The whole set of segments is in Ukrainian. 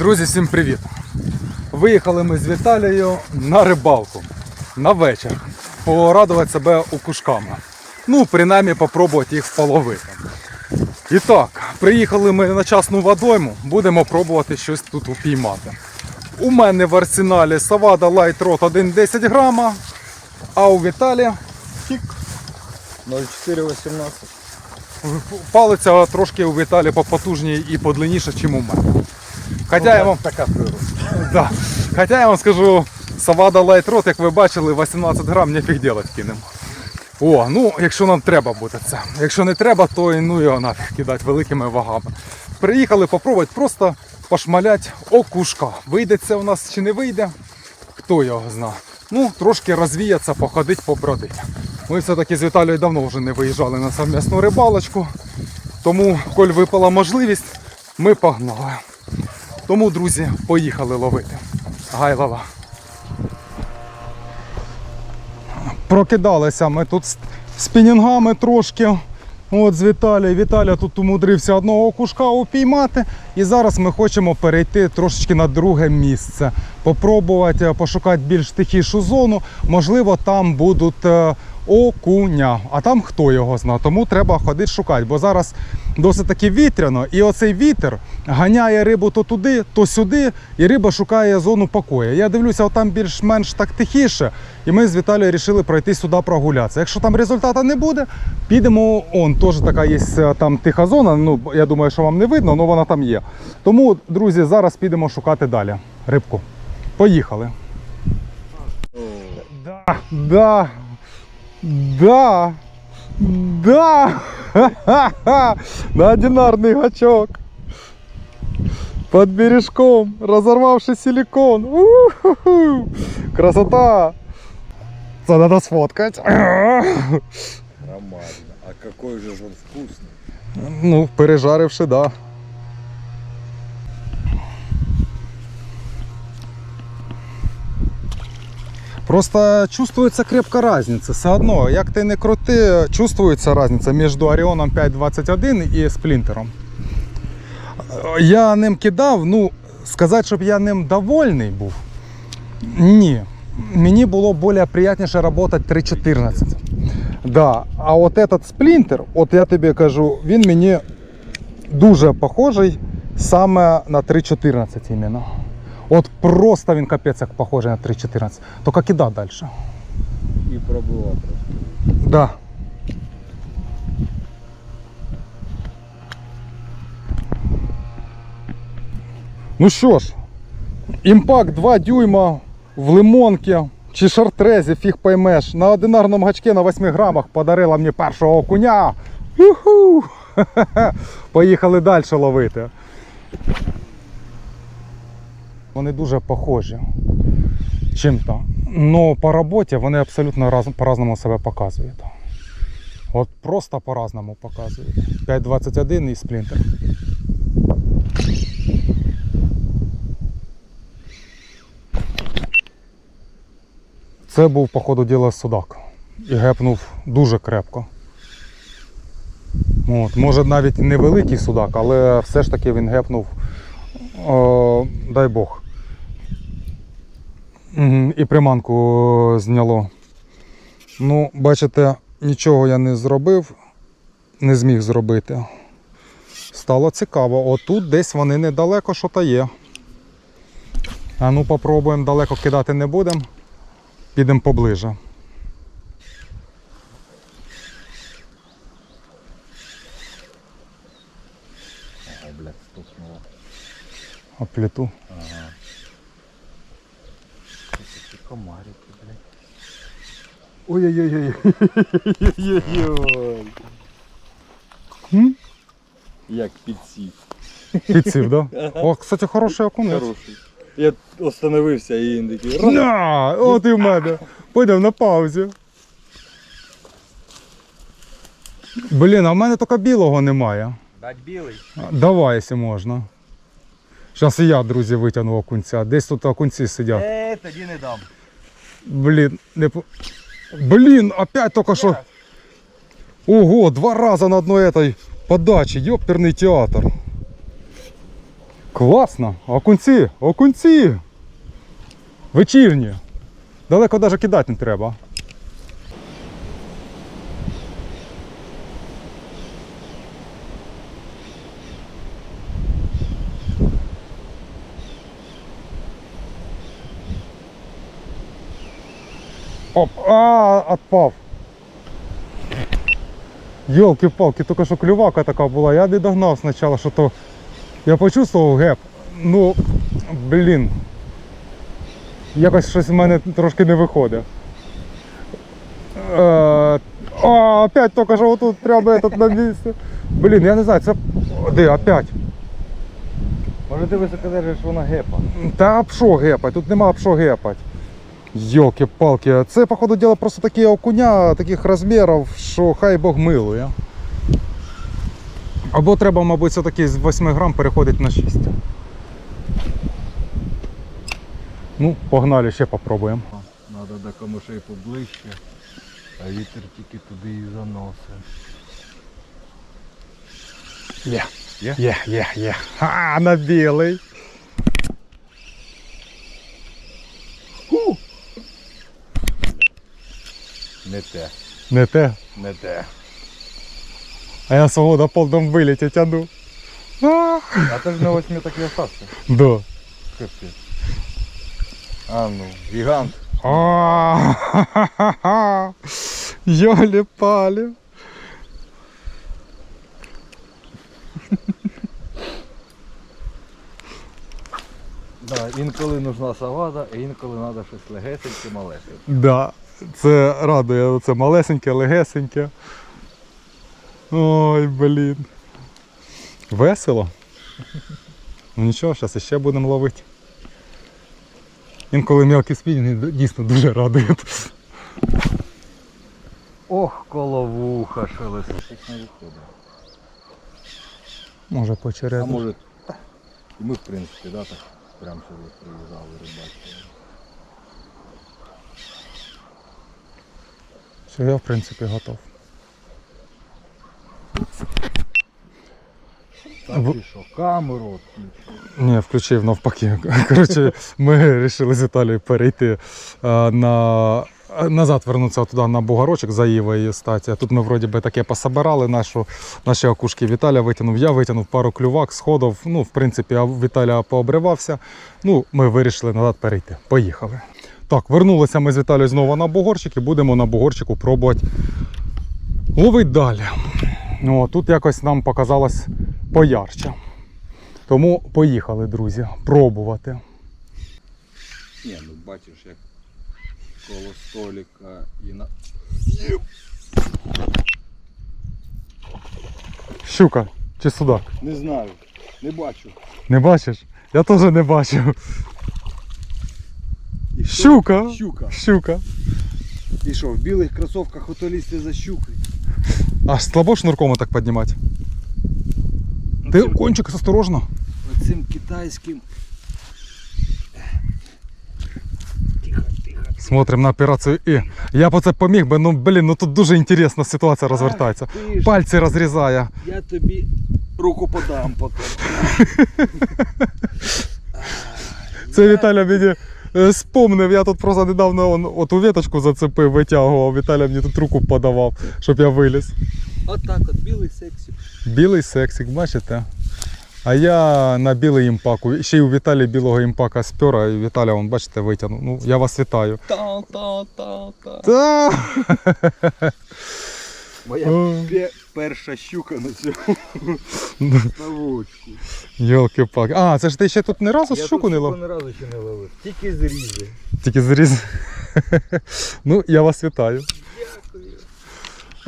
Друзі, всім привіт! Виїхали ми з Віталією на рибалку на вечір. Порадувати себе укушками. Ну, принаймні, попробувати їх половити. І так, приїхали ми на частну водойму, будемо пробувати щось тут упіймати. У мене в арсеналі Савада Light Rod 1,10 грама, а у Віталія тік, 0418. палиця трошки у Віталія попотужніше і подлинніше, ніж у мене. Хоча я вам така. Да. Хоча я вам скажу, Савада Rod, як ви бачили, 18 грам нефіг делать кинемо. О, ну якщо нам треба буде це. Якщо не треба, то і ну його нафіг кидати великими вагами. Приїхали попробувати просто пошмалять окушка. Вийде це у нас чи не вийде, хто його зна. Ну, трошки розвіятися, походить, побродить. Ми все-таки з Віталією давно вже не виїжджали на совмісну рибалочку. Тому, коль випала можливість, ми погнали. Тому, друзі, поїхали ловити. Гайлова. Прокидалися ми тут з спінінгами трошки. От з Віталією. Віталія тут умудрився одного кушка упіймати. І зараз ми хочемо перейти трошечки на друге місце. Попробувати пошукати більш тихішу зону. Можливо, там будуть е, окуня. А там хто його зна. Тому треба ходити шукати. Бо зараз досить таки вітряно, і оцей вітер ганяє рибу то туди, то сюди, і риба шукає зону покою. Я дивлюся, там більш-менш так тихіше, і ми з Віталією вирішили пройти сюди прогулятися. Якщо там результату не буде, підемо. Он теж така є е, там тиха зона. Ну я думаю, що вам не видно, але вона там є. Тому, друзі, зараз підемо шукати далі рибку. Поїхали. Да, да, да, да. Ха-ха-ха! На одинарный гачок. Под бережком, разорвавший силикон. У-ху-ху! Красота! Это надо сфоткать. Нормально. А какой же ж он вкусный. Ну, пережаривши, да. Просто чувствується крепка разниця. Все одно, як ти не крути, чувствується разниця між Оріоном 521 і сплінтером. Я ним кидав, ну, сказати, щоб я ним довольний був. Ні. Мені було більш приємніше працювати 3.14. Да. А от этот сплінтер, от я тобі кажу, він мені дуже похожий саме на 3.14 іменно. От просто він капець як похожий на 3.14. Тільки кида далі. И пробовал просто. Да. Ну що ж, імпакт 2 дюйма в лимонці чи шартрезі, фіг поймеш. На одинарному гачке на 8 грамах подарила мені першого окуня. Поїхали далі ловити. Вони дуже похожі чим-то. Но по роботі вони абсолютно раз, по-разному себе показують. От просто по-разному показують. 5.21 і сплінтер. Це був, по ходу діла, судак. І гепнув дуже крепко. От, може навіть невеликий судак, але все ж таки він гепнув, о, дай Бог. І приманку зняло. Ну, бачите, нічого я не зробив, не зміг зробити. Стало цікаво. Отут десь вони недалеко що то є. А ну попробуємо, далеко кидати не будемо. Підемо поближе. Ага, блядь, стукнуло. А комарики, блядь. Ой-ой-ой. М? Як підсів. Підсів, да? О, кстати, хороший окунець. Хороший. Я остановився і він такий. раз. На, от і в мене. Пойдемо на паузі. Блін, а в мене тільки білого немає. Дать білий. Давай, якщо можна. Зараз і я, друзі, витягну окунця. Десь тут окунці сидять. Е, тоді не дам. Блін, не по- Блін, опять только що. Ого, два рази на одной этой подачі. Йоперний театр. Класно! Окунці! Окунці! Вечірні! Далеко навіть кидати не треба. Оп, а, отпав. Йолки-палки, тільки що клювака така була. Я не догнав спочатку, що то. Я почувствував геп. Ну, блін. Якось щось в мене трошки не виходить. Е, а, опять тільки що отут треба этот на місці. Блін, я не знаю, це. Де, опять? Може ти високо держиш, вона гепа. Та об що гепать, тут нема об що гепать. Йолки-палки, це, походу, діло просто такі окуня таких розмірів, що хай Бог милує. Або треба, мабуть, все-таки з 8 грам переходити на 6. Ну, погнали, ще попробуємо. Надо до камушей поближче, а вітер тільки туди і заносить. Є? Є, є, є. А, на білий. Не те, Не те. не те. А я свого на повному виліті тяну. А, А ти ж на восьмі так і остався. да. Капець. А ну, гігант. А, Йолі-палі. Да, інколи нужна савада, а інколи треба щось легесеньке, малесеньке. Да, це радує, це малесеньке, легесеньке. Ой, блін. Весело. Ну нічого, зараз іще будемо ловити. Інколи мелкі спінінги дійсно дуже радують. Ох, коловуха шелестить. не виходить. Може А почеряти. може, і ми в принципі, да, так прям сюди приїжджали рибачили. Все, я в принципі готов. Так ти що, камеру відключив? Ні, включив навпаки. Коротше, ми вирішили з Італією перейти е, на. Назад вернутися туди на бугорочок за Івою статі. Тут ми вроді би таке пособирали нашу, наші окушки. Віталя витягнув, я витягнув пару клювак, сходов. Ну, в принципі, а Віталя пообривався. Ну, ми вирішили назад перейти. Поїхали. Так, вернулися ми з Віталією знову на бугорчик і будемо на бугорчику пробувати ловити далі. О, тут якось нам показалось поярче. Тому поїхали, друзі, пробувати. Ні, ну бачиш, як коло столика і на. Щука чи судак? Не знаю, не бачу. Не бачиш? Я теж не бачив. Щука! Щука. Щука. І що, в білих кросовках ото лізти за щукою? Аж слабо шнурком так піднімати. Ти Оцим- кончик осторожно. Оцим китайським. Тихо, тихо. Смотрим на операцію І. Я б це поміг би, ну блін, ну тут дуже інтересна ситуація розвертається. Ти ж, Пальці розрізає. Я тобі руку подам потім. Це Віталя мені спомнив, я тут просто недавно он, оту веточку зацепив, витягував. Віталя мені тут руку подавав, щоб я виліз. Отак от, білий сексі. Білий сексик, бачите? А я на білий імпаку. Ще й у Віталії білого імпака спера, і Віталя, вон, бачите, витягнув. Ну, я вас вітаю. Та-та-та-та. Моя пе- перша щука на цьому ставочку. Йолки-палки. А, це ж ти ще тут не разу Я щуку тут не ловив? лов? не разу ще не ловив. Тільки зрізи. Тільки зріз. ну, я вас вітаю.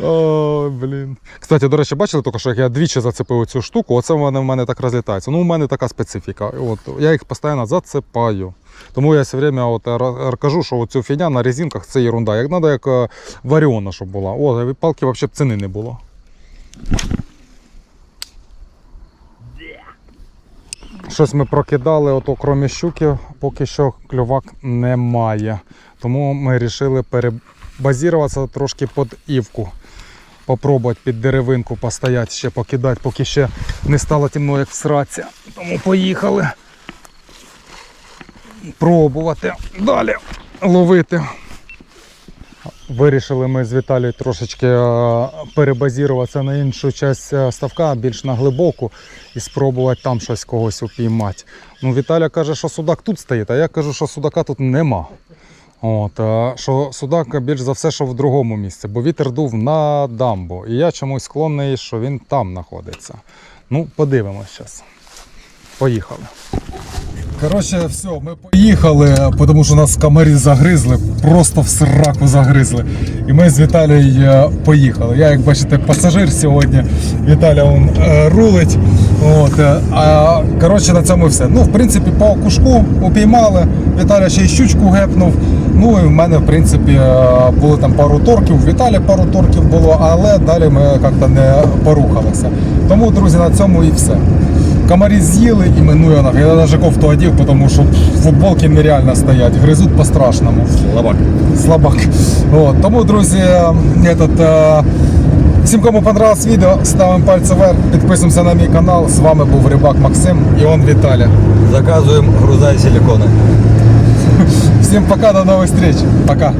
О, блін. Кстати, до речі, бачили тільки, що я двічі зацепив цю штуку, оце в мене, в мене так розлітається. Ну, у мене така специфіка. От, я їх постійно зацепаю. Тому я все время от, р- р- кажу, що цю фігня на резинках це ерунда. Як треба, як е, варіона, щоб була. О, палки взагалі б ціни не було. Щось ми прокидали, ото крім щуки, поки що клювак немає. Тому ми вирішили перебазіруватися трошки під івку. Попробувати під деревинку постояти, ще покидати, поки ще не стало темно, як в. Тому поїхали пробувати далі ловити. Вирішили ми з Віталією трошечки е, перебазіруватися на іншу частину ставка, більш на глибоку, і спробувати там щось когось упіймати. Ну, Віталя каже, що судак тут стоїть, а я кажу, що судака тут нема. От, що судак більш за все, що в другому місці, бо вітер дув на дамбу. І я чомусь склонний, що він там знаходиться. Ну, подивимось зараз. Поїхали. Коротше, все, ми поїхали, тому що нас комарі загризли, просто в сраку загризли. І ми з Віталією е, поїхали. Я, як бачите, пасажир сьогодні. Віталя он, е, рулить. От, е, а, коротше, на цьому все. Ну, в принципі, по окушку упіймали. Віталя ще й щучку гепнув. Ну і в мене, в принципі, е, були там пару торків, в Віталі пару торків було, але далі ми як-то не порухалися. Тому, друзі, на цьому і все. Комарі з'їли і минує нахуй. Я навіть кофту одів, тому що футболки нереально стоять, гризуть по-страшному. Слабак. Слабак. От. Тому, друзі, этот, е, всім, кому понравилось відео, ставимо пальці вверх, підписуємося на мій канал. З вами був Рибак Максим і он Віталя. Заказуємо груза і силикони. Всім пока, до нових встреч. Пока.